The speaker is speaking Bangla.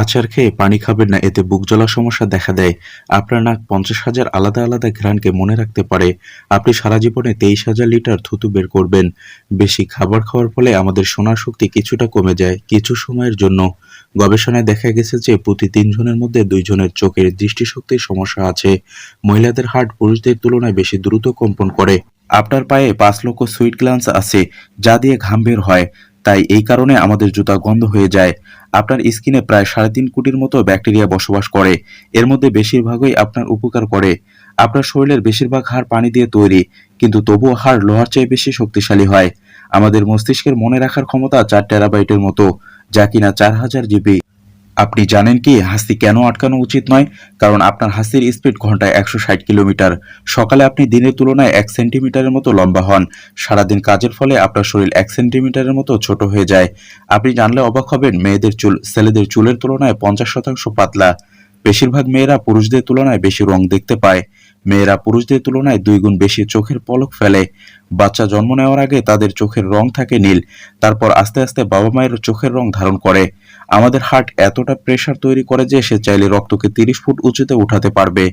আচার খেয়ে পানি খাবেন না, এতে বুক জ্বলার সমস্যা দেখা দেয়। আপনার নাক পঞ্চাশ হাজার আলাদা আলাদা ঘ্রাণকে মনে রাখতে পারে। আপনি সারা জীবনে তেইশ হাজার লিটার থুতু বের করবেন। বেশি খাবার খাওয়ার ফলে আমাদের শোনার শক্তি কিছুটা কমে যায় কিছু সময়ের জন্য। গবেষণায় দেখা গেছে যে প্রতি তিনজনের মধ্যে দুইজনের চোখের দৃষ্টিশক্তির সমস্যা আছে। মহিলাদের হার্ট পুরুষদের তুলনায় বেশি দ্রুত কম্পন করে। আপনার পায়ে পাঁচ লক্ষ সুইট গ্লান্স আছে, যা দিয়ে ঘাম বের হয়। তাই এই কারণে আমাদের জুতা গন্ধ হয়ে যায়। আপনার স্কিনে প্রায় সাড়ে তিন কোটির মতো ব্যাকটেরিয়া বসবাস করে। এর মধ্যে বেশিরভাগই আপনার উপকার করে। আপনার শরীরের বেশিরভাগ হাড় পানি দিয়ে তৈরি, কিন্তু তবুও হাড় লোহার চেয়ে বেশি শক্তিশালী হয়। আমাদের মস্তিষ্কের মনে রাখার ক্ষমতা চার টেরাবাইটের মতো, যা কিনা চার হাজার জিবি। আপনি জানেন কি, হাসি কেন আটকানো উচিত নয়? কারণ আপনার হাসির স্পিড ঘন্টায় একশো ষাট কিলোমিটার। সকালে আপনি দিনের তুলনায় এক সেন্টিমিটারের মতো লম্বা হন। সারাদিন কাজের ফলে আপনার শরীর এক সেন্টিমিটারের মতো ছোট হয়ে যায়। আপনি জানলে অবাক হবেন, মেয়েদের চুল, ছেলেদের চুলের তুলনায় পঞ্চাশ শতাংশ পাতলা। বেশিরভাগ মেয়েরা পুরুষদের তুলনায় বেশি রং দেখতে পায়। মেয়েরা পুরুষদের তুলনায় দুই গুণ বেশি চোখের পলক ফেলে। বাচ্চা জন্ম নেওয়ার আগে তাদের চোখের রং থাকে নীল, তারপর আস্তে আস্তে বাবা মায়ের চোখের রং ধারণ করে। আমাদের হার্ট এতটা প্রেশার তৈরি করে যে সে চাইলে রক্তকে তিরিশ ফুট উঁচুতে উঠাতে পারবে।